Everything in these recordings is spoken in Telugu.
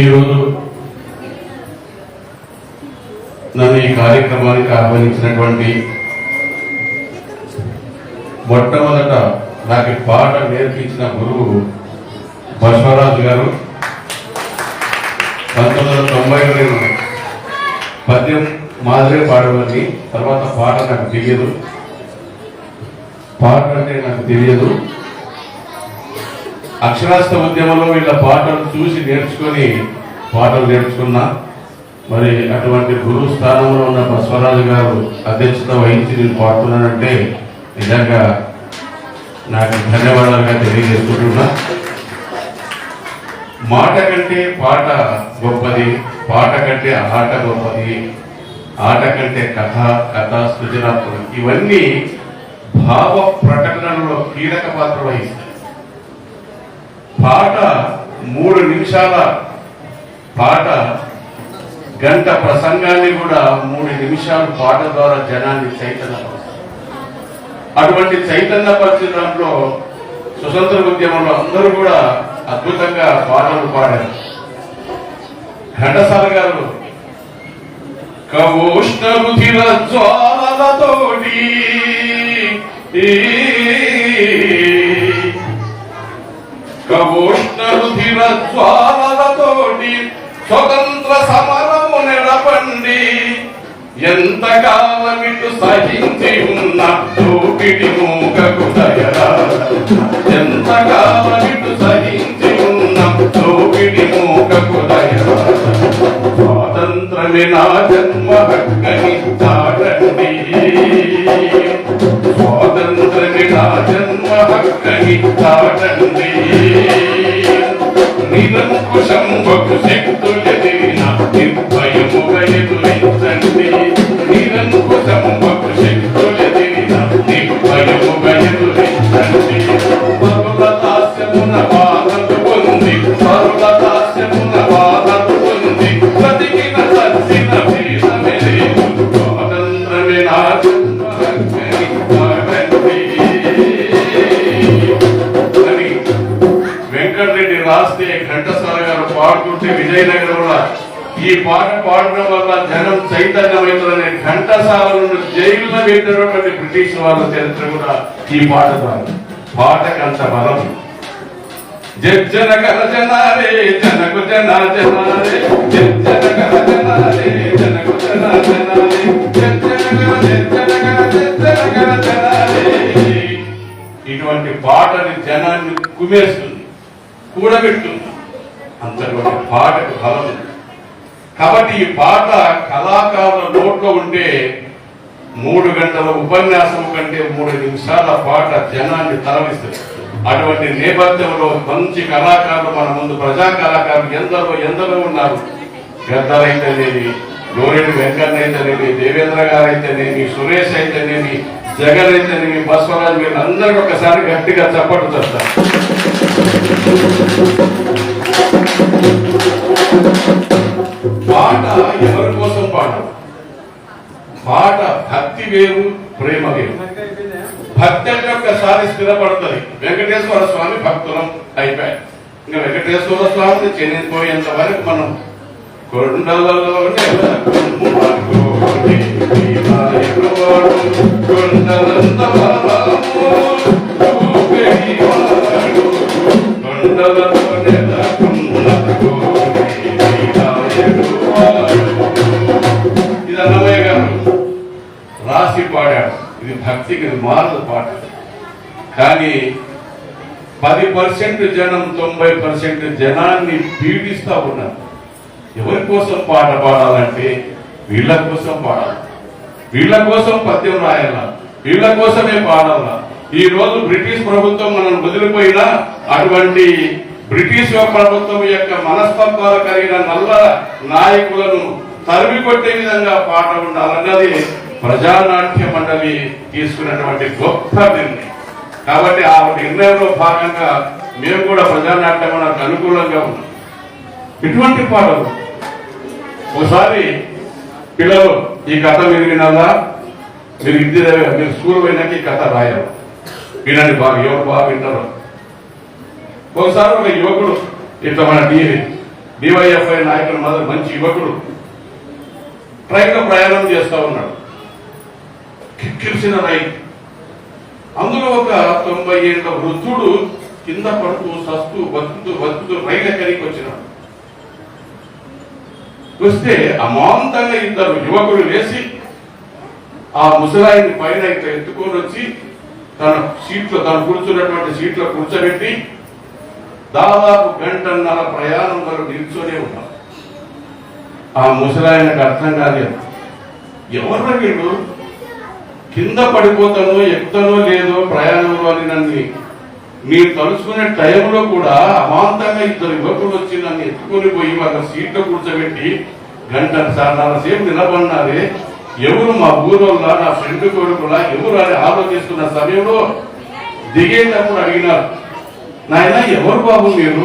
ఈరోజు నన్ను ఈ కార్యక్రమానికి ఆహ్వానించినటువంటి మొట్టమొదట నాకు పాట నేర్పించిన గురువు బసవరాజు గారు. పంతొమ్మిది వందల తొంభైలో నేను పద్యం మాదిరే పాడేవాడిని తర్వాత పాట నాకు తెలియదు. పాట అంటే నాకు తెలియదు. అక్షరాస్త ఉద్యమంలో వీళ్ళ పాటలు చూసి నేర్చుకొని పాటలు నేర్చుకున్నా. మరి అటువంటి గురువు స్థానంలో ఉన్న బసవరాజు గారు అధ్యక్షత వహించి నేను పాడుతున్నానంటే నిజంగా నాకు ధన్యవాదాలుగా తెలియజేసుకుంటున్నా. మాట కంటే పాట గొప్పది పాట కంటే ఆట గొప్పది ఆట కంటే కథ కథ సృజనాత్మకం ఇవన్నీ భావ ప్రకటనలో కీలక పాత్ర వహిస్తాయి. పాట మూడు నిమిషాల పాట. గంట ప్రసంగాన్ని కూడా మూడు నిమిషాలు పాట ద్వారా జనాన్ని చైతన్యపరుస్తారు అటువంటి చైతన్యపరచడంలో స్వతంత్ర ఉద్యమంలో అందరూ కూడా అద్భుతంగా పాటలు పాడారు. ఘంటసాల గారు కవోష్ణ రుధిర జ్వాలతోటి కవోష్ణ రుధిర జ్వాలతోటి స్వతంత్ర సమరము నిలబండి ఎంతకాలమిటు సహించి ఉన్న దోపిడి మూకకు దయరా ఎంత సహించి ఉన్న దోపిడి మూకకు దయరా స్వాతంత్రమే నా జన్మ హక్కని చాటండి. స్వాతంత్రమే నా జన్మ హక్కని చాటండి. నుంచి విజయనగరం కూడా ఈ పాట పాడడం వల్ల జనం చైతన్యమవుతుందనే నుండి జైల్లో పెట్టినటువంటి బ్రిటిష్ వాళ్ళ చరిత్ర కూడా ఈ పాట ద్వారా. పాటకంత బలం. జన కర జనారే జనకు జన జనాలే జన కర జనారే జనకు జన జనాలే ఇటువంటి పాటని జనాన్ని కుమేస్తుంది కూడబెడుతుంది. అంతటువంటి పాటకు బలం. కాబట్టి ఈ పాట కళాకారుల నోట్లో ఉంటే మూడు గంటల ఉపన్యాసం కంటే మూడు నిమిషాల పాట జనాన్ని తరలిస్తుంది. అటువంటి నేపథ్యంలో మంచి కళాకారులు మన ముందు ప్రజా కళాకారులు ఎందరో ఎందరో ఉన్నారు. పెద్దలైతేనేమి గోరెడ్డి వెంకన్న అయితేనేమి దేవేంద్ర గారు అయితేనేమి సురేష్ అయితేనేమి జగన్ అయితేనేమి బసవరాజు వీళ్ళందరికీ ఒకసారి గట్టిగా చప్పట్లు చేస్తారు పాట ఎవరి కోసం పాట? పాట భక్తి వేరు ప్రేమ వేరు. భక్తి అంటే ఒక్కసారి స్థిరపడుతుంది. వెంకటేశ్వర స్వామి భక్తులం అయిపోయాయి ఇంకా వెంకటేశ్వర స్వామిని చెందిపోయేంత వరకు మనం కొండలలో నెలకొండుకోని వినాయకుడు, కొండలంత పాడాడు ఇది భక్తికి మారదు పాట. కానీ పది పర్సెంట్ జనం తొంభై పర్సెంట్ జనాన్ని పీడిస్తూ ఉన్నారు. ఎవరి కోసం పాట పాడాలంటే వీళ్ళ కోసం పాడాలి. వీళ్ళ కోసం పద్యం రాయాల? వీళ్ళ కోసమే పాడాలా? ఈ రోజు బ్రిటిష్ ప్రభుత్వం మనం వదిలిపోయినా అటువంటి బ్రిటిష్ ప్రభుత్వం యొక్క మనస్తత్వాలు కలిగిన నల్ల నాయకులను తరిమి కొట్టే విధంగా పాట ఉండాలన్నది ప్రజానాట్య మండలి తీసుకున్నటువంటి గొప్ప నిర్ణయం. కాబట్టి ఆ నిర్ణయంలో భాగంగా మేము కూడా ప్రజానాట్యం నాకు అనుకూలంగా ఉన్నాం. ఇటువంటి పాటలు ఒకసారి పిల్లలు ఈ కథ మీరు వినాలా మీరు ఇంటి దగ్గర మీరు స్కూల్ పోయినాక ఈ కథ రాయాలి. వినండి బాగా ఎవరు బాగా వింటారు. ఒకసారి ఒక యువకుడు ఇట్లా మన టీవీ డివైఎఫ్ఐ నాయకుడు మంచి యువకుడు. ట్రైన్లో ప్రయాణం చేస్తా ఉన్నాడు. కిక్కిరిసిన రైట్ అందులో ఒక తొంభై ఏళ్ళ వృద్ధుడు కింద పడుతూ సస్తూ బతుకుతూ బతుకుతూ రైలు ఎక్కడికి వచ్చినాడు వస్తే అమాంతంగా ఇద్దరు యువకులు లేచి ఆ ముసలాయిని పైన ఇట్లా ఎత్తుకొని వచ్చి తన సీట్లో తను కూర్చున్నటువంటి సీట్లో కూర్చోబెట్టి దాదాపు గంటన్నర ప్రయాణం వరకు నిల్చొనే ఉన్నారు. ఆ ముసలాయనకు అర్థం కాలేదు. ఎవరు వీళ్ళు? కింద పడిపోతానో ఎక్కుతానో లేదో ప్రయాణంలో అని నన్ను మీరు తలుచుకునే టైంలో కూడా అమాంతంగా ఇద్దరు యువకులు వచ్చి నన్ను ఎత్తుకొని పోయి వాళ్ళ సీట్లో కూర్చోబెట్టి గంట సార్ సేపు నిలబడినారే ఎవరు మా ఊరోళ్ళ నా ఫ్రెండ్ కొడుకులా ఎవరు అని ఆలోచిస్తున్న సమయంలో దిగేటప్పుడు అడిగినారు నాయన ఎవరు బాబు మీరు?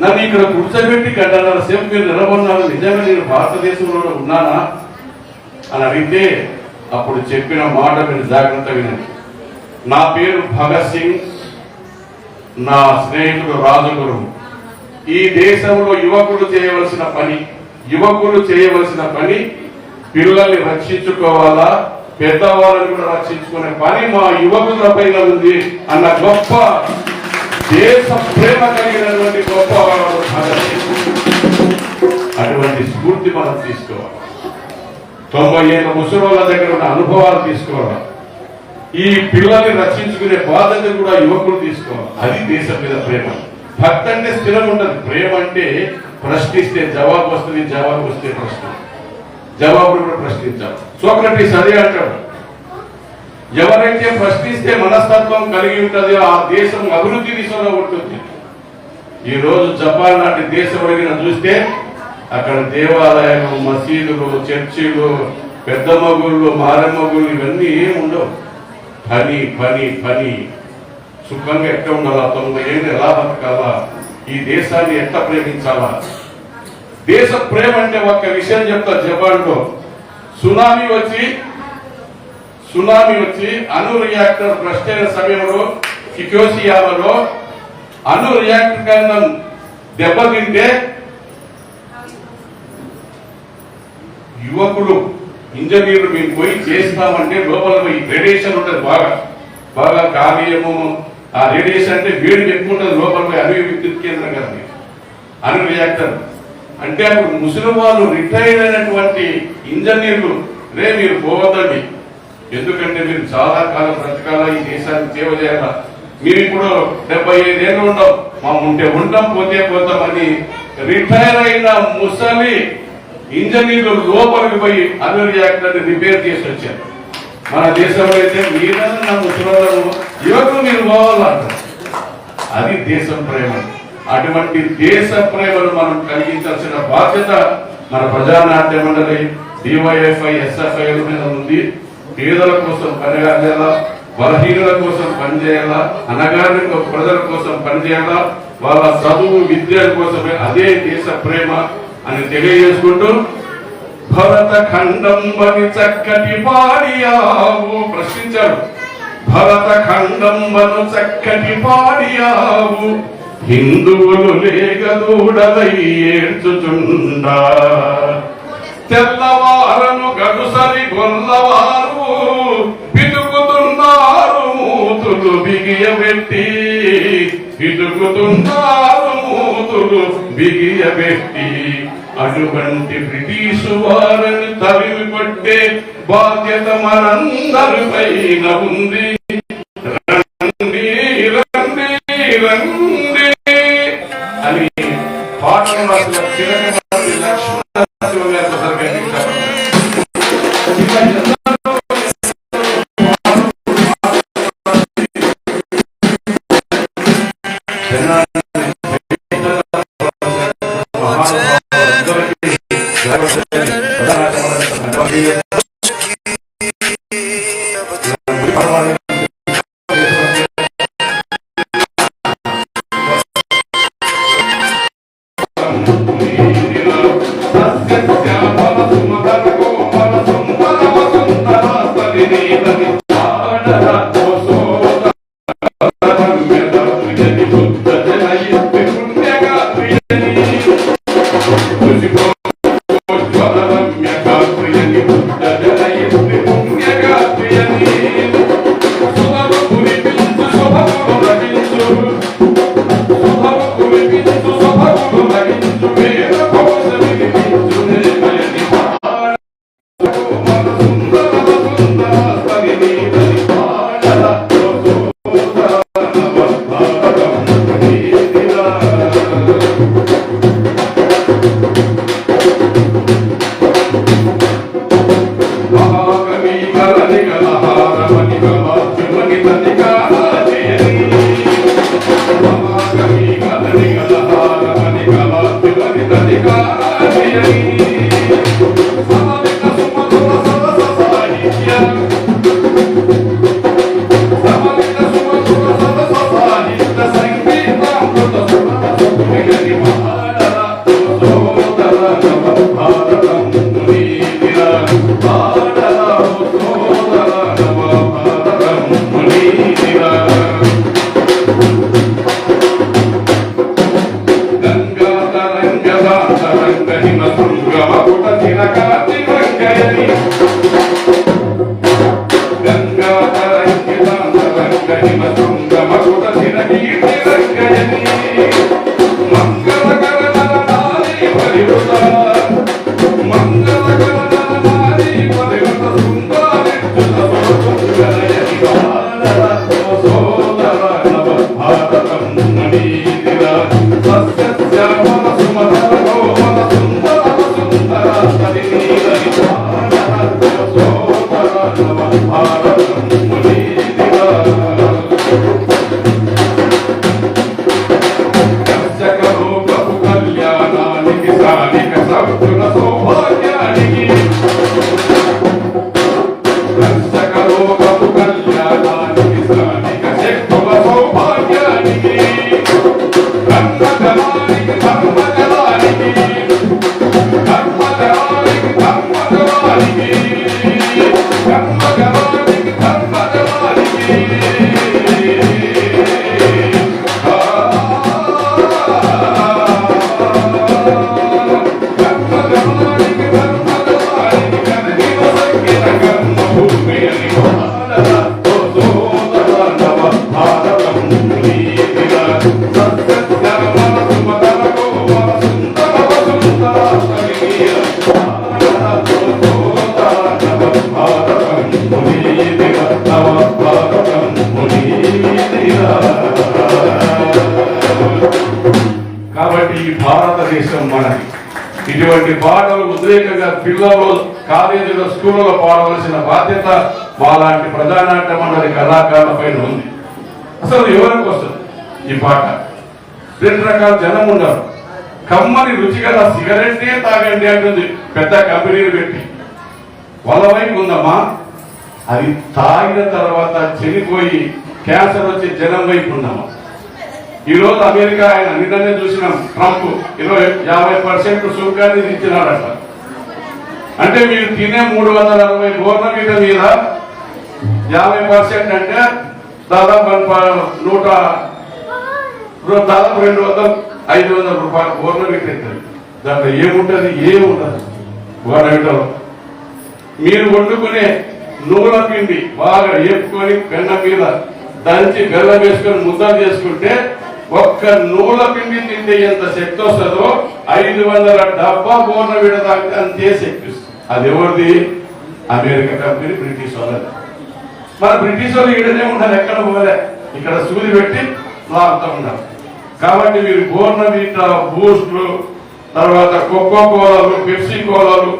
నన్ను ఇక్కడ కూర్చోబెట్టి గంటన్నర సేపు మీరు నిలబడినారు నిజంగా నేను భారతదేశంలో ఉన్నానా? అని అడిగితే అప్పుడు చెప్పిన మాట మీరు జాగ్రత్త వినండి. నా పేరు భగత్ సింగ్. నా స్నేహితుడు రాజగురు. ఈ దేశంలో యువకులు చేయవలసిన పని యువకులు చేయవలసిన పని పిల్లల్ని రక్షించుకోవాలా? పెద్దవాళ్ళని కూడా రక్షించుకునే పని మా యువకుల పైన ఉంది అన్న గొప్ప దేశ ప్రేమ కలిగినటువంటి గొప్ప భగత్ సింగ్. అటువంటి స్ఫూర్తి మనం తీసుకోవాలి. తొంభై ఏళ్ళ ముసలోళ్ళ దగ్గర ఉన్న అనుభవాలు తీసుకోవాలి ఈ పిల్లల్ని రక్షించుకునే బాధ్యత కూడా యువకులు తీసుకోవాలి అది దేశం మీద ప్రేమ. భక్తి అంటే స్థిరం ఉండదు. ప్రేమ అంటే ప్రశ్నిస్తే జవాబు వస్తుంది జవాబు వస్తే ప్రశ్న. జవాబును కూడా ప్రశ్నించాలి. సోక్రటీస్ అదే అంటాడు. ఎవరైతే ప్రశ్నిస్తే మనస్తత్వం కలిగి ఉంటుందో ఆ దేశం అభివృద్ధి దిశలో ఉంటుంది. ఈ రోజు జపాన్ లాంటి దేశం అడిగిన చూస్తే అక్కడ దేవాలయము మసీదులు చర్చిలు పెద్ద మగుళ్ళు మారమగుళ్ళు ఇవన్నీ ఏం ఉండవు. పని పని పని. సుఖంగా ఎక్కడ ఉండాలా? తొంభై ఏళ్ళు ఎలా బతకాలా? ఈ దేశాన్ని ఎట్లా ప్రేమించాలా? దేశ ప్రేమ అంటే ఒక విషయం చెప్తా జపాన్లో సునామీ వచ్చి సునామీ వచ్చి అణు రియాక్టర్ భ్రష్ట్ అయిన సమయంలో కికోసియాలో అణు రియాక్టర్ కన్నా దెబ్బతింటే యువకులు ఇంజనీర్లు మేము పోయి చేస్తామంటే లోపల పోయి రేడియేషన్ ఉంటుంది బాగా. బాగా కాలీయము ఆ రేడియేషన్ అంటే వేడి ఎక్కువ ఉంటుంది లోపల పోయి అణు విద్యుత్ కేంద్రం కదా అణు రియాక్టర్ అంటే అప్పుడు ముసలి వాళ్ళు రిటైర్ అయినటువంటి ఇంజనీర్లు రే మీరు పోవద్దండి. ఎందుకంటే మీరు చాలా కాలం బ్రతకాల ఈ దేశానికి సేవ చేయాలా? మీరు ఇప్పుడు డెబ్బై ఐదేళ్ళు ఉండవు మా ఉంటే ఉంటాం పోతే పోతామని రిటైర్ అయిన ముసలి ఇంజనీర్లు లోపలికి పోయి అణు రియాక్టర్ రిపేర్ చేసి వచ్చారు. మన దేశంలో అయితే మీరన్నా ముసలి యువకులు మీరు పోవాలంటారు. అది దేశం ప్రేమ. అటువంటి దేశ ప్రేమను మనం కలిగించాల్సిన బాధ్యత మన ప్రజానాట్య మండలి డివైఎఫ్ఐ ఎస్ఎఫ్ఐ మీద ఉంది. పేదల కోసం పనిగాలేలా బలహీనుల కోసం పనిచేయాలా? అనగారిన ప్రజల కోసం పనిచేయాలా? వాళ్ళ చదువు విద్య కోసమే అదే దేశ ప్రేమ. అని తెలియజేసుకుంటూ భరత ఖండం చక్కటి పాడియావు ప్రశ్నించాడు భరత ఖండంబను చక్కటి పాడియావు హిందువులు లేగదూడలై ఏడ్చుచుండా. తెల్లవారను గడుసరి గొల్లవారు పితుకుతున్నారు మూతులు బిగియబెట్టి పితుకుతున్నారు మూతులు బిగియబెట్టి అటువంటి బ్రిటిషు వారిని తరిమి కొట్టే బాధ్యత మనందరిపైన ఉంది. రండి రండి రండి. అని పాటలు రాసిన Thank you. భారతదేశం మనది ఇటువంటి పాటలు ఉద్రేకంగా పిల్లలు కాలేజీలో స్కూళ్ళలో పాడవలసిన బాధ్యత మాలాంటి ప్రజానాట్య మండలి కళాకారుల పైన ఉంది. అసలు ఎవరికి వస్తుంది? ఈ పాట. రెండు రకాల జనం ఉండరు కమ్మని రుచిగల సిగరెట్టే తాగండి అంటుంది పెద్ద కంపెనీలు పెట్టి వాళ్ళ వైపు ఉందమ్మా. అది తాగిన తర్వాత చనిపోయి క్యాన్సర్ వచ్చే జనం వైపు ఉందమ్మా. ఈ రోజు అమెరికా ఆయన నిన్ననే చూసినాం ట్రంప్ ఇరవై యాభై పర్సెంట్ సుంకాన్ని ఇచ్చినాడట. అంటే మీరు తినే మూడు వందల అరవై బోర్ల మీద మీద యాభై పర్సెంట్ అంటే దాదాపు నూట దాదాపు రెండు వందలు ఐదు వందల రూపాయలు బోర్ల మీట తింటుంది దాంట్లో ఏముంటది ఏముండదు. గవర్నమెంట్లో మీరు వండుకునే నూనె పిండి బాగా ఏపుకొని పెన్న మీద దంచి బెల్లం వేసుకొని ముద్దలు చేసుకుంటే ఒక్క నూల పిండి తింటే ఎంత శక్తి వస్తుందో ఐదు వందల డబ్బా బోర్న విడదాకా అంతే శక్తి వస్తుంది. అది ఎవరిది? అమెరికా కంపెనీ బ్రిటిష్ వాళ్ళది. మన బ్రిటిష్ వాళ్ళు ఈడనే ఉండాలి ఎక్కడ పోలే ఇక్కడ సూది పెట్టి లాగుతూ ఉన్నారు కాబట్టి మీరు బోర్న వీట బూస్ట్లు తర్వాత కోకో కోలాలు పెప్సీ కోలాలు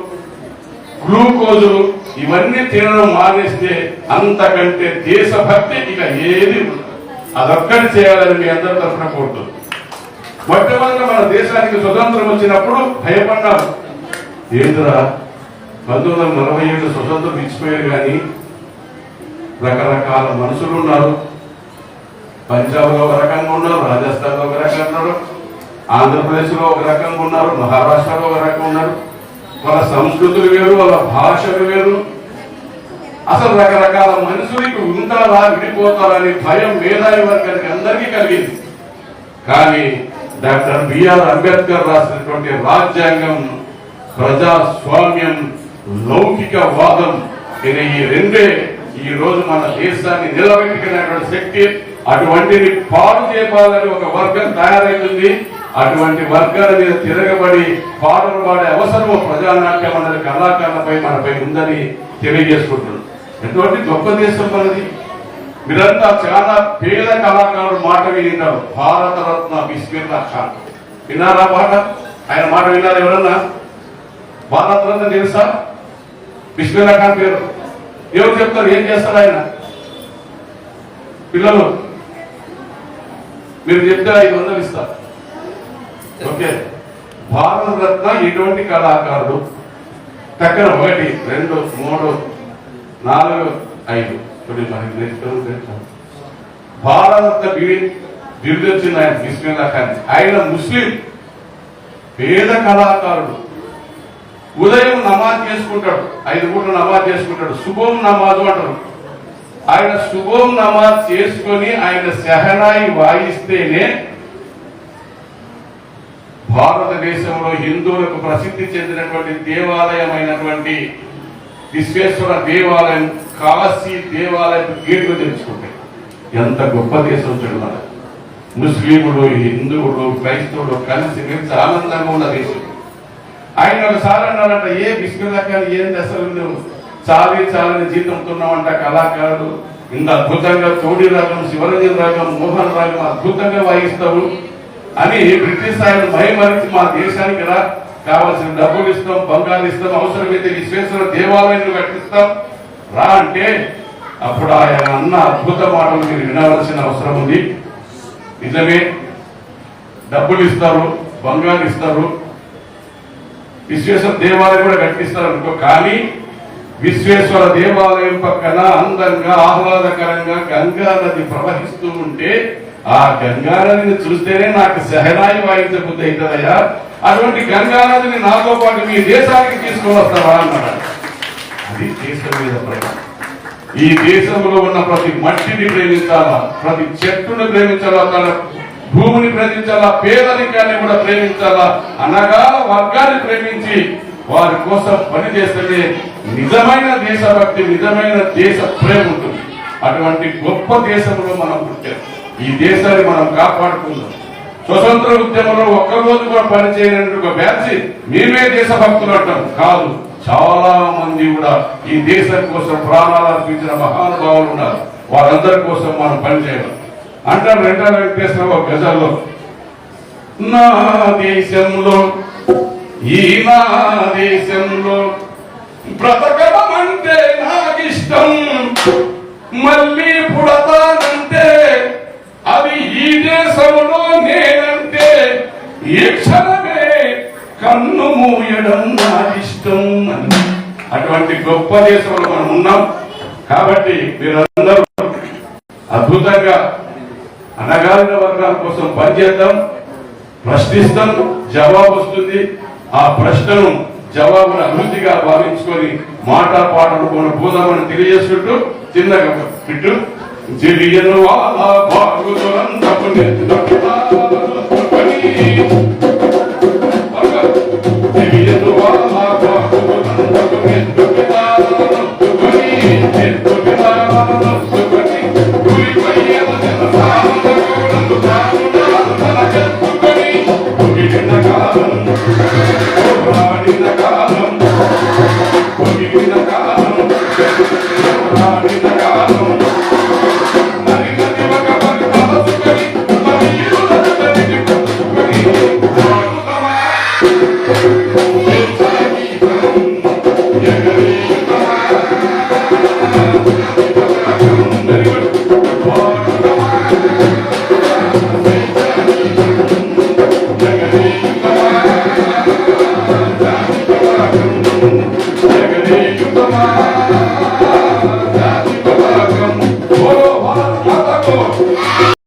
గ్లూకోజులు ఇవన్నీ తినడం మానేస్తే అంతకంటే దేశభక్తి ఇక ఏది ఉండదు. అదొక్కటి చేయాలని మీ అందరి తరఫున కోరుతుంది మొట్టమొదట మన దేశానికి స్వతంత్రం వచ్చినప్పుడు భయపడ్డారు ఏంద్రా? పంతొమ్మిది వందల నలభై ఏడు స్వతంత్రం ఇచ్చిపోయారు కానీ రకరకాల మనుషులు ఉన్నారు. పంజాబ్లో ఒక రకంగా ఉన్నారు రాజస్థాన్లో ఒక రకంగా ఉన్నారు ఆంధ్రప్రదేశ్లో ఒక రకంగా ఉన్నారు మహారాష్ట్రలో ఒక రకంగా ఉన్నారు. వాళ్ళ సంస్కృతులు వేరు వాళ్ళ భాషలు వేరు. అసలు రకరకాల మనుషులకి ఉంటారా విడిపోతారని భయం మేధావి వర్గానికి అందరికీ కలిగింది. కానీ డాక్టర్ బిఆర్ అంబేద్కర్ రాసినటువంటి రాజ్యాంగం ప్రజాస్వామ్యం లౌకిక వాదం అనే ఈ రెండే ఈ రోజు మన దేశాన్ని నిలబెట్టుకునేటువంటి శక్తి అటువంటిది పాడు చేపాలని ఒక వర్గం తయారైంది అటువంటి వర్గాల మీద తిరగబడి పాటలు పాడే అవసరం ప్రజానాట్యం అనేది కళాకారులపై మనపై ఉందని తెలియజేసుకుంటున్నాం ఎటువంటి గొప్ప దేశం మనది మీరంతా చాలా పేద కళాకారుడు మాట వింటారు భారతరత్న బిస్మిల్లా ఖాన్ విన్నారా మాట? ఆయన మాట విన్నారు ఎవరన్నా? భారతరత్న తెలుసా? బిస్మిల్లా ఖాన్ పేరు. ఎవరు చెప్తారు? ఏం చేస్తారు ఆయన? పిల్లలు మీరు చెప్తే ఐదు వందలు ఇస్తారు. ఓకే. భారతరత్న ఎటువంటి కళాకారుడు? చక్కన ఒకటి రెండు మూడు నాలుగు ఐదు. కొన్ని మనకి నేర్చుకోవడం ఆయన బిస్మిల్లా ఖాన్ ఆయన ముస్లిం పేద కళాకారుడు. ఉదయం నమాజ్ చేసుకుంటాడు. ఐదు పూటలు నమాజ్ చేసుకుంటాడు. శుభం నమాజ్ అంటారు. ఆయన శుభం నమాజ్ చేసుకొని ఆయన సెహనాయి వాయిస్తేనే భారతదేశంలో హిందువులకు ప్రసిద్ధి చెందినటువంటి దేవాలయమైనటువంటి విశ్వేశ్వర దేవాలయం కాశీ దేవాలయం గేట్లు తెరుచుకుంటాయి ఎంత గొప్ప దేశం చూడాలి ముస్లింలు హిందువులు క్రైస్తవులు కలిసి మెలిసి ఆనందంగా ఉన్న దేశం. ఆయన ఒకసారి అన్నారంట ఏ బిస్మిల్లా ఏ దశలు అసలు నువ్వు చాలీ చాలని జీతంతున్నావంట కళాకారుడు. ఇంత అద్భుతంగా తోడి రాగం శివరంజన్ రాగం మోహన్ రాగం అద్భుతంగా వాయిస్తావు. అని బ్రిటిష్ ఆయన భయమరిచి మా దేశానికి రా కావాల్సిన డబ్బులు ఇస్తాం బంగారు ఇస్తాం అవసరమైతే విశ్వేశ్వర దేవాలయాన్ని కట్టిస్తాం. రా అంటే అప్పుడు ఆయన అన్న అద్భుత మాటలు మీరు వినవలసిన అవసరం ఉంది. నిజమే. డబ్బులు ఇస్తారు బంగారు ఇస్తారు. విశ్వేశ్వర దేవాలయం కూడా కట్టిస్తారు అనుకో కానీ విశ్వేశ్వర దేవాలయం పక్కన అందంగా ఆహ్లాదకరంగా గంగా నది ప్రవహిస్తూ ఉంటే ఆ గంగానదిని చూస్తేనే నాకు సహనాయి వాయించబుద్ధి అవుతుందయ్యా. అటువంటి గంగానదిని నాతో పాటు మీ దేశానికి తీసుకొని వస్తావా అన్నాడు. అది దేశం మీద ప్రేమ. ఈ దేశంలో ఉన్న ప్రతి మట్టిని ప్రేమించాలా ప్రతి చెట్టును ప్రేమించాలా తన భూమిని ప్రేమించాలా పేదరికాన్ని కూడా ప్రేమించాలా అనగా వర్గాన్ని ప్రేమించి వారి కోసం పని చేస్తేనే నిజమైన దేశభక్తి నిజమైన దేశ ప్రేమ ఉంటుంది. అటువంటి గొప్ప దేశంలో మనం పుట్టాం. ఈ దేశాన్ని మనం కాపాడుకుందాం. స్వతంత్ర ఉద్యమంలో ఒక్కరోజు కూడా పనిచేయని ఒక బ్యాచ్ మేమే దేశభక్తులు అంటాం. కాదు చాలా మంది కూడా ఈ దేశం కోసం ప్రాణాలు అర్పించిన మహానుభావులు ఉన్నారు. వారందరి కోసం మనం పనిచేయడం అంటారు రెండో వెంకటేశ్వర ఒక గజల్లో నా దేశంలో ఈ నా దేశంలో బ్రతకడం అంటే నాకిష్టం. మళ్ళీ పుడతానంటే ఈ నేనంటే ఈ క్షణమే కన్ను మూయడం నా ఇష్టం అని. అటువంటి గొప్ప దేశంలో మనం ఉన్నాం. కాబట్టి మీరందరూ అద్భుతంగా అనగారిన వర్గాల కోసం పనిచేద్దాం. ప్రశ్నిస్తాం జవాబు వస్తుంది. ఆ ప్రశ్నను జవాబును అభివృద్ధిగా భావించుకొని మాట పాటలు కొన్ని పోదామని తెలియజేసుకుంటూ చిన్నగా ఇటు తెలియను వాళ్ళ బాగుతులంతపు నెత్తుకొని.